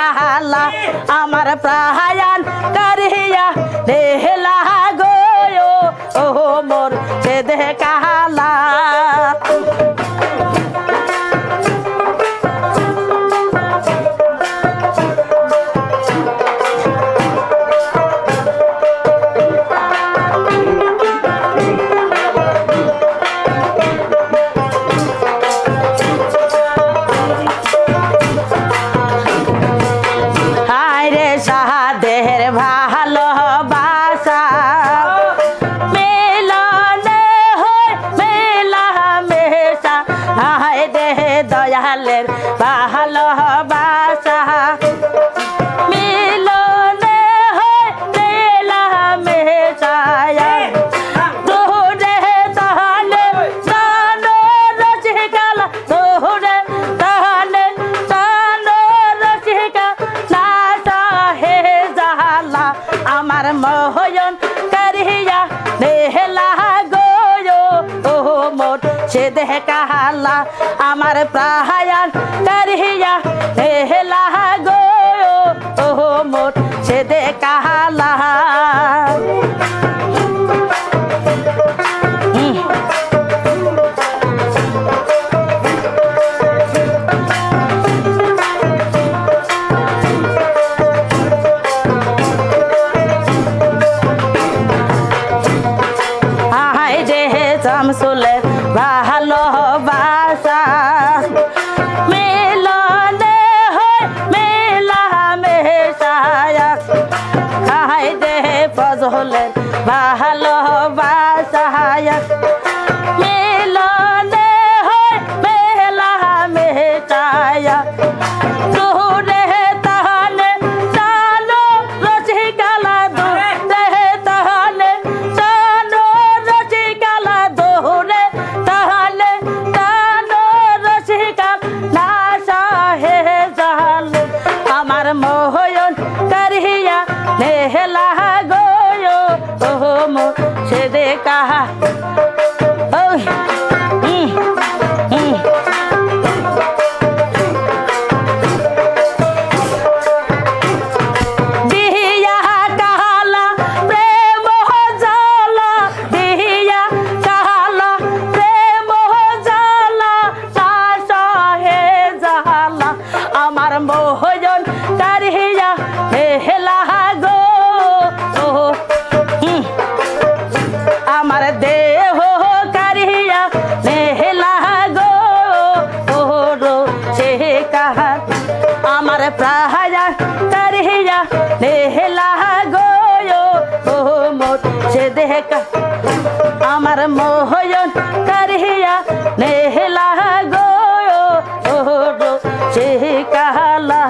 কালা আমার প্রায়ান কারিয়া রে ভালোবাসা। মিলনে হয় মেলা মেশা। হায় দে দয়ালের ভালোবাসা। আমার প্রাহায়ান কারহিয়া হেলা হলেন ভালোবাসায় মিলনে হয় মেলা মেটায় দূরে Nehela দেখ আমার মোহয়ন কারহিয়া নেহলা গো ও সে কালা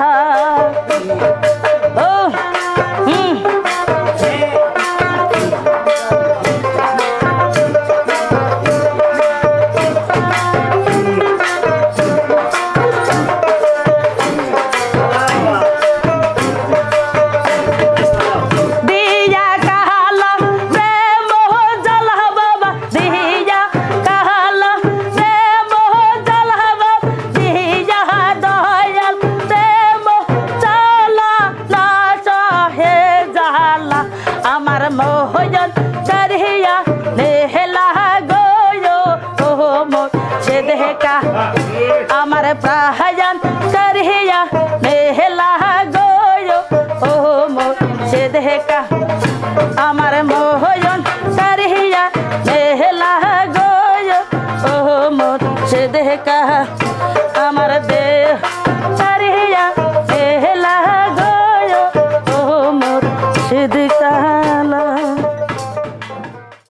সে দেখা আমার মোহ